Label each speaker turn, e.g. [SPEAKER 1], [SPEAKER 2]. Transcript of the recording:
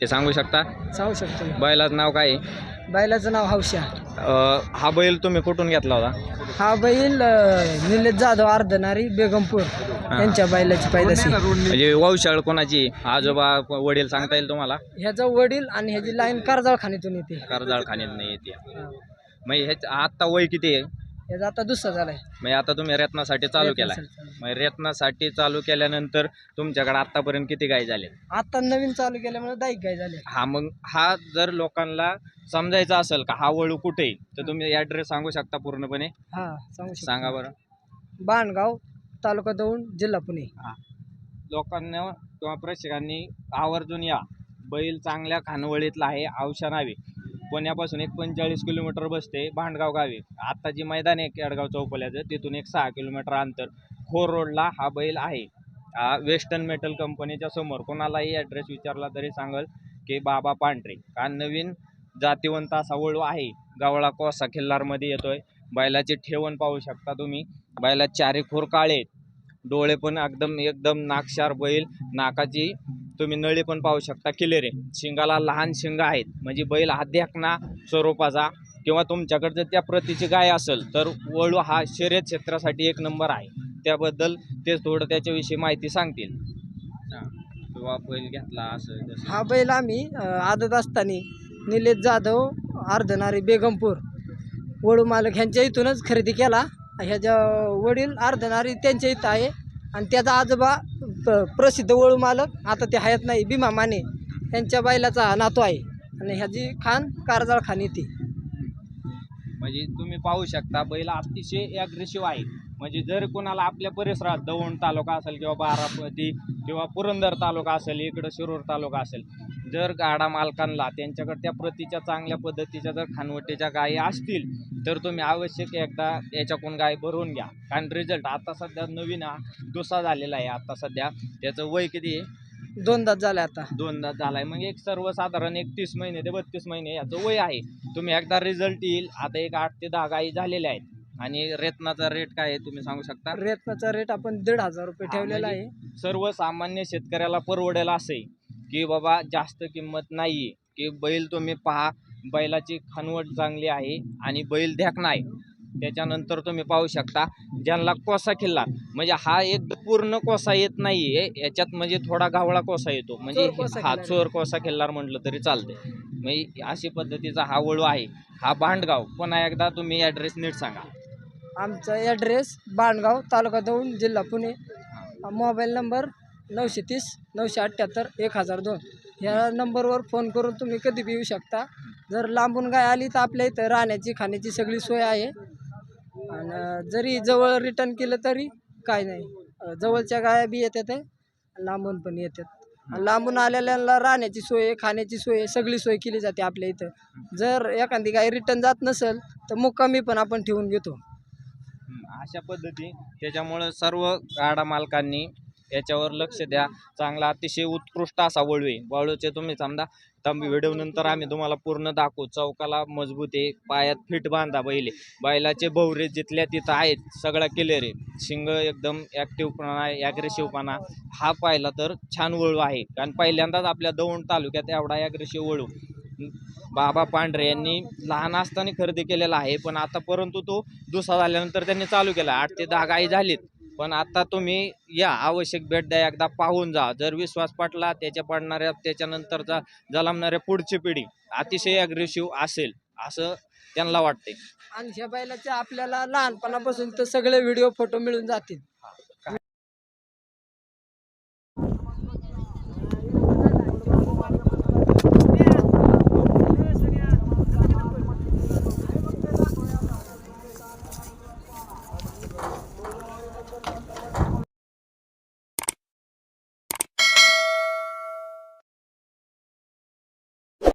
[SPEAKER 1] ते सांगू शकता?
[SPEAKER 2] सांगू शकतो मी.
[SPEAKER 1] बैलाचं नाव काय? आहे?
[SPEAKER 2] बैलाचं नाव हौशा.
[SPEAKER 1] अं, हा बैल तुम्ही कुठून घेतला होता?
[SPEAKER 2] हा बैल अं, निलेश जाधव अर्धनारी बेगमपूर यांच्या बैलाची पैदाशी.
[SPEAKER 1] म्हणजे वंशाळ कोणाची? आजोबा वडील सांगता येईल तुम्हाला?
[SPEAKER 2] ह्याचा वडील आणि ह्याची लाईन कारजाळ खाणीतून येते.
[SPEAKER 1] कर्जाळ खाण्यात नाही येते. म्हणजे ह्याच आत्ता वय किती आहे?
[SPEAKER 2] ह्याचा आता दुसरा झालाय.
[SPEAKER 1] म्हणजे आता तुम्ही रत्नासाठी चालू केलाय. मग रत्नासाठी चालू केल्यानंतर तुमच्याकडे आतापर्यंत किती गाय झाले?
[SPEAKER 2] आता नवीन चालू केल्यामुळे दाईक गाय झाले.
[SPEAKER 1] हा मग हा जर लोकांना समजायचा असेल का हा वळू कुठे? आहे, तर तुम्ही ॲड्रेस सांगू शकता पूर्णपणे?
[SPEAKER 2] हा सांगू शकतो.
[SPEAKER 1] सांगा बरं.
[SPEAKER 2] बाणगाव तालुका दौंड जिल्हा पुणे.
[SPEAKER 1] लोकांना किंवा प्रेक्षकांनी आवर्जून या. बैल चांगल्या खानवळीतला आहे औषा नावे पुण्यापासून एक पंचेचाळीस किलोमीटर बसते भांडगाव गावी. आता जी मैदान आहे केडगाव चौपल्याचं तिथून एक सहा किलोमीटर अंतर. खोर रोडला हा बैल आहे. हा वेस्टर्न मेटल कंपनीच्या समोर. कोणालाही ॲड्रेस विचारला तरी सांगल की बाबा पांढरे. का नवीन जातीवंत असा वळू आहे. गावळा कोसा खिल्लारमध्ये येतोय. बैलाची ठेवण पाहू शकता तुम्ही. बैला चारी खोर काळे. डोळे पण एकदम एकदम नाकशार बैल. नाकाची तुम्ही नळी पण पाहू शकता. किलेरे शिंगाला लहान शिंग आहेत. म्हणजे बैल हा देखना स्वरूपाचा किंवा तुमच्याकडे जर त्या प्रतीची गाय असेल तर वळू हा शर्यत क्षेत्रासाठी एक नंबर आहे. त्याबद्दल ते थोडं त्याच्याविषयी माहिती सांगतील. हा. किंवा बैल घेतला असं.
[SPEAKER 2] हा बैल आम्ही अं, आदत असताना निलेश जाधव अर्धनारी बेगमपूर वळू मालक ह्यांच्या इथूनच खरेदी केला. ह्याच्या वडील अर्धनारी त्यांच्या इथं आहे. आणि त्याचा आजोबा प- प्रसिद्ध वळू मालक आता ते हयात नाही भीमा माने त्यांच्या बैलाचा हा नातू आहे. आणि ह्याची खान कारजाळ खान येते.
[SPEAKER 1] म्हणजे तुम्ही पाहू शकता बैल अतिशय ॲग्रेसिव्ह आहे. म्हणजे जर कोणाला आपल्या परिसरात दौंड तालुका असेल किंवा बारामती किंवा पुरंदर तालुका असेल इकडं शिरूर तालुका असेल जर गाडा मालकांना त्यांच्याकडे त्या प्रतीच्या चांगल्या पद्धतीच्या जर खानवटीच्या गायी असतील तर तुम्ही आवश्यक एकदा याच्याकडून गाय भरवून घ्या. कारण रिझल्ट आता सध्या नवीन हा दुसरा झालेला आहे आता सध्या. त्याचं वय किती आहे?
[SPEAKER 2] दोन दात झाले आता.
[SPEAKER 1] दोनदा झालाय. मग एक सर्वसाधारण एक तीस महिने ते बत्तीस महिने याचं वय आहे. तुम्ही एकदा रिझल्ट येईल. आता एक आठ ते दहा गायी झालेल्या आहेत. आणि रेतनाचा रेट काय आहे तुम्ही सांगू शकता?
[SPEAKER 2] रेतनाचा रेट आपण दीड हजार रुपये ठेवलेला
[SPEAKER 1] म्हणजे
[SPEAKER 2] आहे.
[SPEAKER 1] सर्वसामान्य शेतकऱ्याला परवडेल असे की बाबा जास्त किंमत नाहीये. की बैल तुम्ही पहा बैलाची खानवट चांगली आहे आणि बैल देखणा आहे त्याच्यानंतर तुम्ही पाहू शकता ज्यांना कोसा खिल्ला म्हणजे हा एक पूर्ण कोसा येत नाहीये. याच्यात म्हणजे थोडा गावळा कोसा येतो. म्हणजे हा. चोर कोसा खिल्लार म्हटलं तरी चालते म्हणजे अशी पद्धतीचा हा वळू आहे. हा भांडगाव पुन्हा एकदा तुम्ही ॲड्रेस नीट सांगा.
[SPEAKER 2] आमचा ॲड्रेस बाणगाव तालुका दौंड जिल्हा पुणे. मोबाईल नंबर नऊशे तीस नऊशे अठ्ठ्याहत्तर एक हजार दोन. ह्या नंबरवर फोन करून तुम्ही कधी बी येऊ शकता. जर लांबून गाय आली तर आपल्या इथं राहण्याची खाण्याची सगळी सोय आहे. आणि जरी जवळ रिटर्न केलं तरी काय नाही. जवळच्या गाया बी येतात लांबून पण येतात. आणि लांबून आलेल्यांना राहण्याची सोय खाण्याची सोय सगळी सोय केली जाते आपल्या इथं. जर एखादी गाय रिटर्न जात नसेल तर मुक्कामी पण आपण ठेवून घेतो.
[SPEAKER 1] अशा पद्धती. त्याच्यामुळं सर्व गाडा मालकांनी याच्यावर लक्ष द्या. चांगला अतिशय उत्कृष्ट असा वळू आहे. वळूचे तुम्ही समजा तर व्हिडिओ नंतर आम्ही तुम्हाला पूर्ण दाखवू. चौकाला मजबूत आहे. पायात फिट बांधा बैले बैलाचे भवरे जिथल्या तिथं आहेत. सगळा क्लिअर आहे. शिंग एकदम ॲक्टिव्हपणा ॲग्रेसिव्हपणा हा पाहिला तर छान वळू आहे. कारण पहिल्यांदाच आपल्या दौंड तालुक्यात एवढा ॲग्रेसिव्ह वळू. बाबा पांढरे यांनी लहान असताना खरेदी केलेला आहे. पण आता परंतु तो दुसरा झाल्यानंतर त्यांनी चालू केला. आठ ते दहा गायी झालीत. पण आता तुम्ही या आवश्यक भेट द्या एकदा पाहून जा. जर विश्वास पटला त्याच्या पडणाऱ्या त्याच्यानंतरचा जलमणाऱ्या पुढची पिढी अतिशय अग्रेसिव्ह असेल असं त्यांना वाटते
[SPEAKER 2] आणि ह्या बैलाचे आपल्याला लहानपणापासून तर सगळे व्हिडिओ फोटो मिळून जातील.